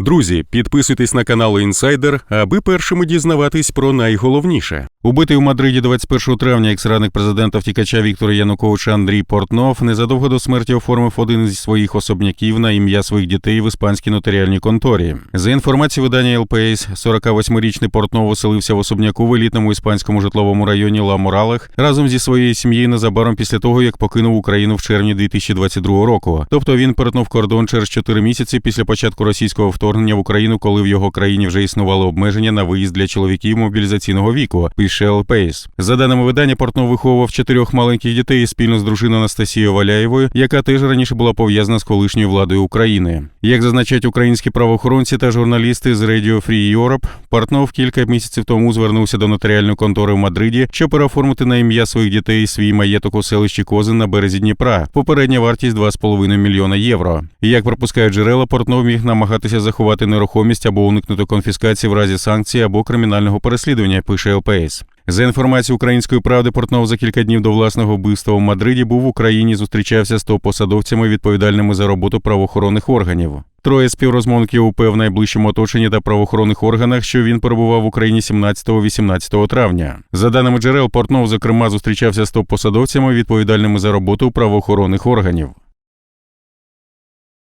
Друзі, підписуйтесь на канал Інсайдер, аби першими дізнаватись про найголовніше. Убитий у Мадриді 21 травня екс-радник президента втікача Віктора Януковича Андрій Портнов незадовго до смерті оформив один із своїх особняків на ім'я своїх дітей в іспанській нотаріальній конторі. За інформацією видання ЛПС, 48-річний Портнов оселився в особняку в елітному іспанському житловому районі Ла Моралах разом зі своєю сім'єю незабаром після того, як покинув Україну в червні 2022 року. Тобто він перетнув кордон через 4 місяці після початку російського вторгнення в Україну, коли в його країні вже існували обмеження на виїзд для чоловіків мобілізаційного віку. Пише ЛПС. За даними видання, Портнов виховував чотирьох маленьких дітей спільно з дружиною Анастасією Валяєвою, яка теж раніше була пов'язана з колишньою владою України. Як зазначають українські правоохоронці та журналісти з Radio Free Europe, Портнов кілька місяців тому звернувся до нотаріальної контори в Мадриді, щоб переоформити на ім'я своїх дітей свій маєток у селищі Козин на березі Дніпра. Попередня вартість 2,5 мільйона євро. Як пропускають джерела, Портнов міг намагатися заховати нерухомість або уникнути конфіскації в разі санкцій або кримінального переслідування. Пише ЛПС. За інформацією української правди, Портнов за кілька днів до власного вбивства в Мадриді був в Україні, зустрічався з топ-посадовцями, відповідальними за роботу правоохоронних органів. Троє співрозмовників УП в найближчому оточенні та правоохоронних органах, що він перебував в Україні 17-18 травня. За даними джерел, Портнов, зокрема, зустрічався з топ-посадовцями, відповідальними за роботу правоохоронних органів.